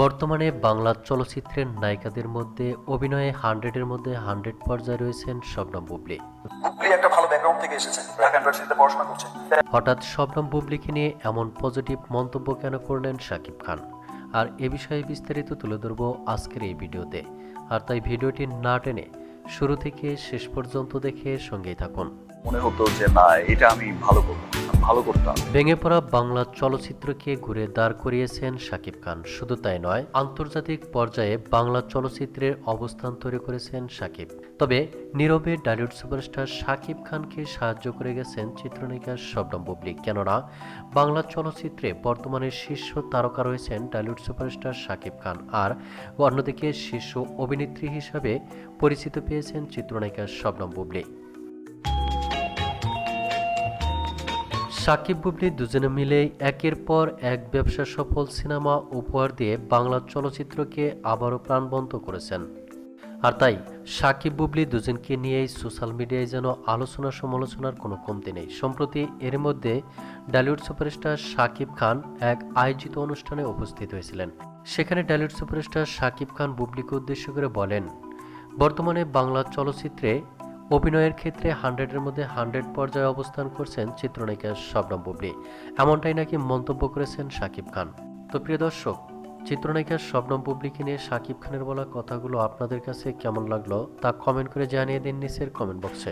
বর্তমানে বাংলা চলচ্চিত্রের নায়িকাদের মধ্যে অভিনয়ে হান্ড্রেডের মধ্যে হান্ড্রেড পর্যায়ে রয়েছেন শবনম বুবলি। বুবলি একটা ভালো ব্যাকগ্রাউন্ড থেকে এসেছে পড়াশোনা করছে। হঠাৎ শবনম বুবলিকে নিয়ে এমন পজিটিভ মন্তব্য কেন করলেন শাকিব খান? আর এ বিষয়ে বিস্তারিত তুলে ধরব আজকের এই ভিডিওতে। আর তাই ভিডিওটি না টেনে শুরু থেকে শেষ পর্যন্ত দেখে সঙ্গেই থাকুন। মনে হতো যে না এটা আমি ভালো করব ভালো করতাম। ভেঙে পড়া বাংলা চলচ্চিত্রকে ঘুরে দাঁড় করিয়েছেন শাকিব খান। শুধু তাই নয়, আন্তর্জাতিক পর্যায়ে বাংলা চলচ্চিত্রের অবস্থান তৈরি করেছেন শাকিব। তবে নীরবে ডালিউড সুপারস্টার শাকিব খানকে সাহায্য করে গেছেন চিত্রনায়িকা শবনম বুবলি। কেননা, বাংলা চলচ্চিত্রে বর্তমানে শীর্ষ তারকা রয়েছেন ডালিউড সুপারস্টার শাকিব খান আর অন্যদিকে শীর্ষ অভিনেত্রী হিসাবে পরিচিত পেয়েছেন চিত্রনায়িকা শবনম বুবলি। সাকিব, বুবলি দুজনে মিলে একের পর এক ব্যবসা সফল সিনেমা উপহার দিয়ে বাংলা চলচ্চিত্রকে আবারও প্রাণবন্ত করেছেন। আর তাই, সাকিব, বুবলি দুজনকে নিয়েই সোশ্যাল মিডিয়ায় যেন আলোচনা সমালোচনার কোনো কমতি নেই। সম্প্রতি এর মধ্যে ডালিউড সুপারস্টার সাকিব খান এক আয়োজিত অনুষ্ঠানে উপস্থিত হয়েছিলেন। সেখানে ডালিউড সুপারস্টার সাকিব খান, বুবলিকে উদ্দেশ্য করে বলেন, বর্তমানে বাংলা চলচ্চিত্রে অভিনয়ের ক্ষেত্রে হান্ড্রেডের মধ্যে হান্ড্রেড পর্যায়ে অবস্থান করছেন চিত্রনায়িকা শবনম বুবলি। এমনটাই নাকি মন্তব্য করেছেন শাকিব খান। তো প্রিয় দর্শক, চিত্রনায়িকা শবনম বুবলিকে নিয়ে শাকিব খানের বলা কথাগুলো আপনাদের কাছে কেমন লাগল তা কমেন্ট করে জানিয়ে দিন নিচের কমেন্ট বক্সে